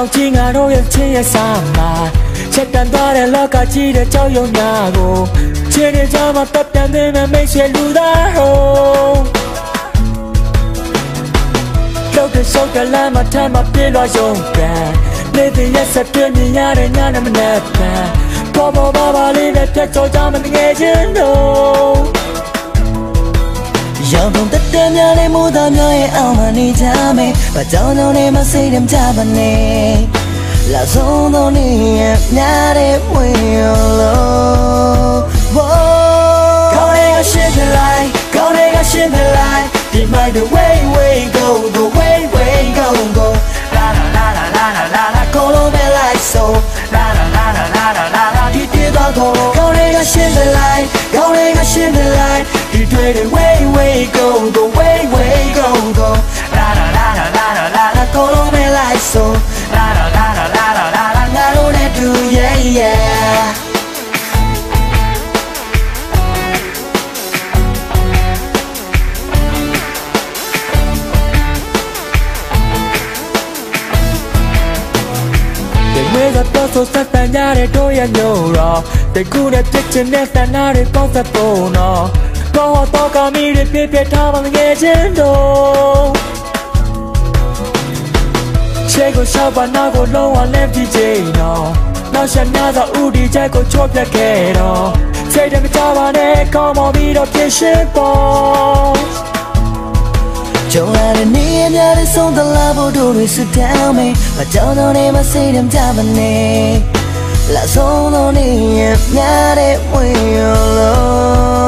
တော့နားတောင်ချင်းငါတို့ရဲ့ချင်းရဲ့စာမှာချက်တန်သွားတဲ့လောကကြီးတဲ့ကြောက်ရွံ့နာကိုချင်းရဲ့ကြောင့်မတပ်တန်တဲ့မိတ်ဆွေလူသားဟောလောက်တဲ့ဆောက်တဲ့လမ်းမှာထမ်းမပြေးလို့ရုံကန်နေတဲ့ရက်ဆက်ပြမြင်ရတဲ့ညနေမနက်ပန်ပေါ်ပေါ်ပါပါလေးနဲ့ပြတ်ကြောကြမငယ်ချင်းတို့ ရောင်ပုံတက်တဲ့များလေးမိုးသားများရဲ့အောင်မနေကြမယ်။ဘာကြောင့်ကြောင့်လဲမစိတ်တမ်းကြပါနဲ့။လာဆုံးသောနေ့ရဲ့များတဲ့ဝင်လို့ဘောကောင်းလေးကရှင်းပြလိုက်ကောင်းလေးကရှင်းပြလိုက်ဒီ my the way way go ဒီတွေတွေ way way go go way way go go la la la la la la la la go lo be like so la la la la la la la la ငါတို့နဲ့တူ yeah yeah တဲ့ဝဲကတော့ဆိုစတန်ကြတဲ့တို့ရဲ့ညို့တော့တကူနဲ့ပြစ်ချင်တဲ့တန်နာတွေပေါက်သက်ဖို့နော် တော့တော့ကမီတွေပြပြထားပါငယ်ချင်းတို့ချေကိုရှောက်ပါနောက်ကိုလုံးဝလက်ကြည့်ချိန်နော်နောက်ဆက်များသောဥဒီချက်ကိုချော့ပြတ်ခဲ့တော့စိတ်တမကြပါနဲ့ကောင်းမပြီးတော့ဖြစ်ရှင်းပေါ်ကြုံလာတဲ့နေရာများတဲ့ဆုံးသလားဖို့တို့တွေစတောင်းမယ်။ဘာကြောင့်တော့နေမစိတ်တမ်းကြပါနဲ့။လာဆုံးသောနေရာများတဲ့ဝင်လို့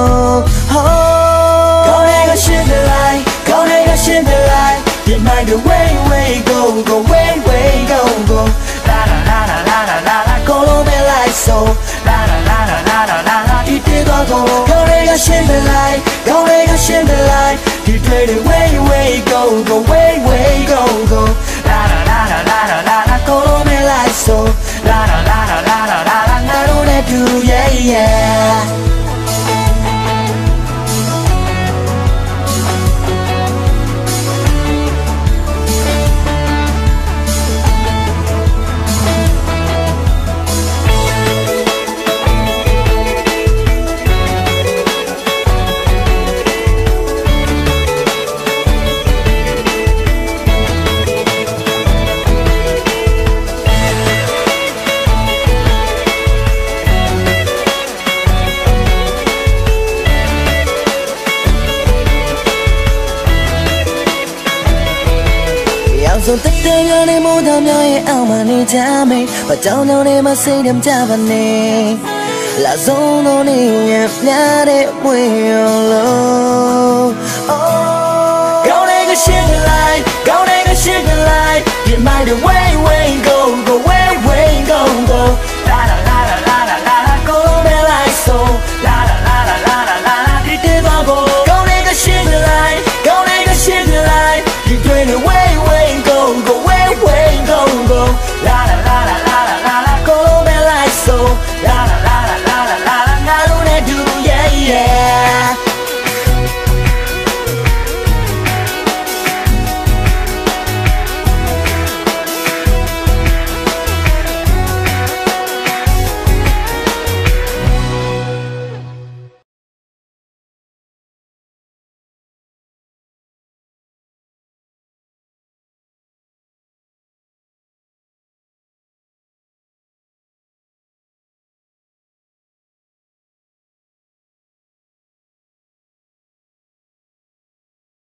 Chamberlain, go go, Chamberlain. He played it way, way, go, go, way, way, go, go. La la la la la la la la, come like so. La la la la la la la, 나를 해줘, yeah, yeah. ဆုံးတက်တဲ့ရနေမိုးသားများရဲ့အောက်မှာနေကြမယ်။ဘာကြောင့်ကြောင့်လဲမစိတ်တမ်းကြပါနဲ့။လာဆုံးသောနေ့ရဲ့များတဲ့ဝင်လို့။ La la la.